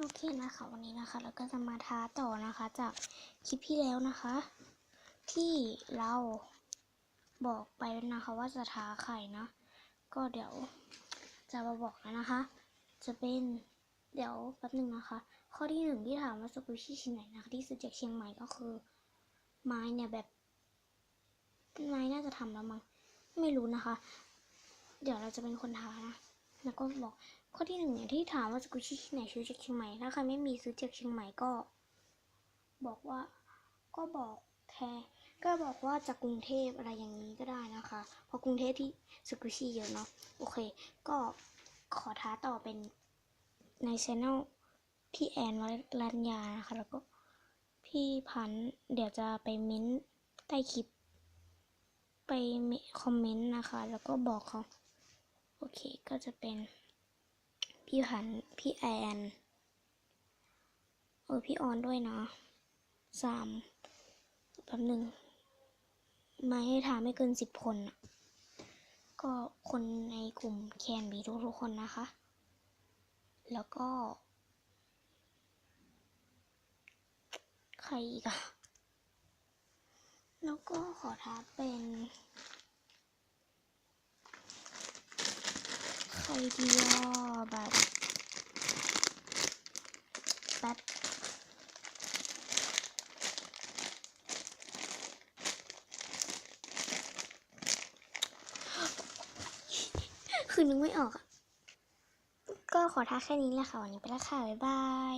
โอเคนะคะ วันนี้นะคะ เราก็จะมาท้าต่อนะคะ จากคลิปที่แล้วนะคะ ที่เราบอกไปนะคะ ว่าจะท้าใครนะ ก็เดี๋ยวจะมาบอกแล้วนะคะ จะเป็นเดี๋ยวแป๊บหนึ่งนะคะ ข้อที่หนึ่งที่ถามว่าสกุชี่ชิ้นไหนนะคะที่ซื้อจากเชียงใหม่ก็คือ ไม้เนี่ยแบบไม้น่าจะทำแล้วมั้งไม่รู้นะคะ เดี๋ยวเราจะเป็นคนท้านะ แล้วก็บอกข้อที่หนึ่งเนี่ยที่ถามว่าสกุชี่ที่ไหนซื้อจากเชียงใหม่ถ้าใครไม่มีซื้อจากเชียงใหม่ก็ บอกว่าก็บอกแทนก็บอกว่าจากกรุงเทพอะไรอย่างนี้ก็ได้นะคะ เพราะกรุงเทพที่สกุชี่เยอะเนาะโอเค ก็ขอท้าต่อเป็นในช anel พี่แอนวรัญญานะคะแล้วก็พี่พันเดี๋ยวจะไปเม้นใต้คลิป ไปคอมเมนต์นะคะ แล้วก็บอกเขา โอเคก็จะเป็นพี่พันพี่แอนเออพี่ออนด้วยนะสามแป๊บหนึ่งมาให้ถามไม่เกินสิบคนน่ะก็คนในกลุ่มแคนบีทุกๆคนนะคะ แล้วก็ ใครอีกอะแล้วก็ขอท้าเป็น ใครดีอะแบบแป๊บคือนึกไม่ออกอะก็ขอท้าแค่นี้แหละค่ะ วันนี้ไปแล้วค่ะ บ๊ายบาย